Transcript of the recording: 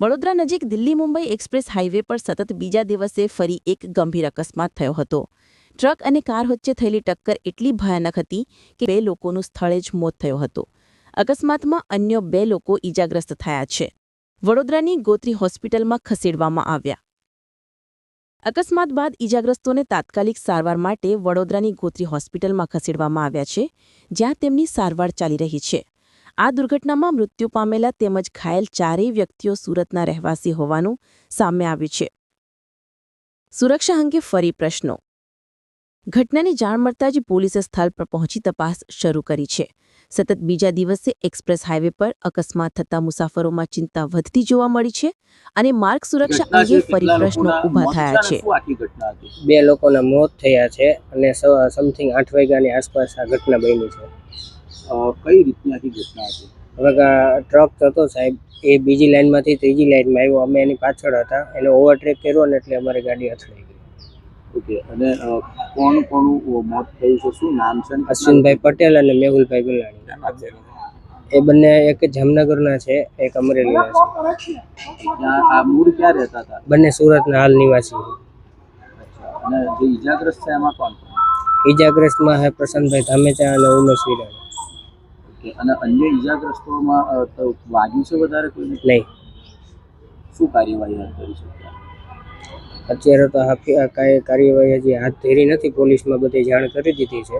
વડોદરા નજીક Delhi Mumbai express highway પર સતત બીજા દિવસે ફરી એક ગંભીર અકસ્માત થયો હતો. ટ્રક અને કાર વચ્ચે થયેલી ટક્કર એટલી ભયાનક હતી કે બે લોકોનું સ્થળે જ મોત થયો હતો. અકસ્માતમાં અન્ય બે લોકો ઈજાગ્રસ્ત થયા છે. વડોદરાની ગોત્રી હોસ્પિટલમાં ખસેડવામાં આવ્યા. અકસ્માત બાદ ઈજાગ્રસ્તોને તાત્કાલિક સારવાર માટે વડોદરાની ગોત્રી હોસ્પિટલમાં ખસેડવામાં આવ્યા છે, જ્યાં તેમની સારવાર ચાલી રહી છે. આ દુર્ઘટનામાં મૃત્યુ પામેલા તેમજ ઘાયલ ચારેય વ્યક્તિઓ સુરતના રહેવાસી હોવાનું સામે આવ્યું છે. સુરક્ષા અંગે ફરી પ્રશ્નો. ઘટનાની જાણ મળતા જ પોલીસે સ્થળ પર પહોંચી તપાસ શરૂ કરી છે. સતત બીજા દિવસે એક્સપ્રેસ હાઈવે પર અકસ્માત થતા મુસાફરોમાં ચિંતા વધતી જોવા મળી છે અને માર્ગ સુરક્ષા અંગે ફરી પ્રશ્નો ઊભા ઊભા થયા છે. બે લોકોના મોત થયા છે અને સમથિંગ આઠ વાગ્યાની આસપાસ આ ઘટના બની છે. કઈ રીતની આખી ઘટના હતી? હવે ટ્રક હતો સાહેબ એ બીજી લાઈનમાંથી ત્રીજી લાઈનમાં આવ્યો. અમે એની પાછળ હતા. એને ઓવરટેક કર્યો ને એટલે અમારી ગાડી અથડાઈ ગઈ. ઓકે અને કોણ કોનું મોત થયું છે? શું નામ છે અશ્વિનભાઈ પટેલ અને મેહુલભાઈ ગુલાણી. એ બંને એક જામનગરના છે એક અમરેલીના છે. આ મૂળ ક્યાં રહેતા હતા? બંને સુરતના હાલ નિવાસી અને જે ઈજાગ્રસ્ત છે એમાં કોણ કોણ? ઈજાગ્રસ્તમાં હે પ્રશાંતભાઈ ધામેચા અને ઉમેશ વિરાણી. અને અન્ય ઈજાગ્રસ્તોમાં વાગ્યું છે વધારે કોઈ નહીં. શું કાર્યવાહી હાથ કરી છે અત્યારે? તો કાર્યવાહી હજી હાથ ધરી નથી. પોલીસમાં બધી જાણ કરી દીધી છે.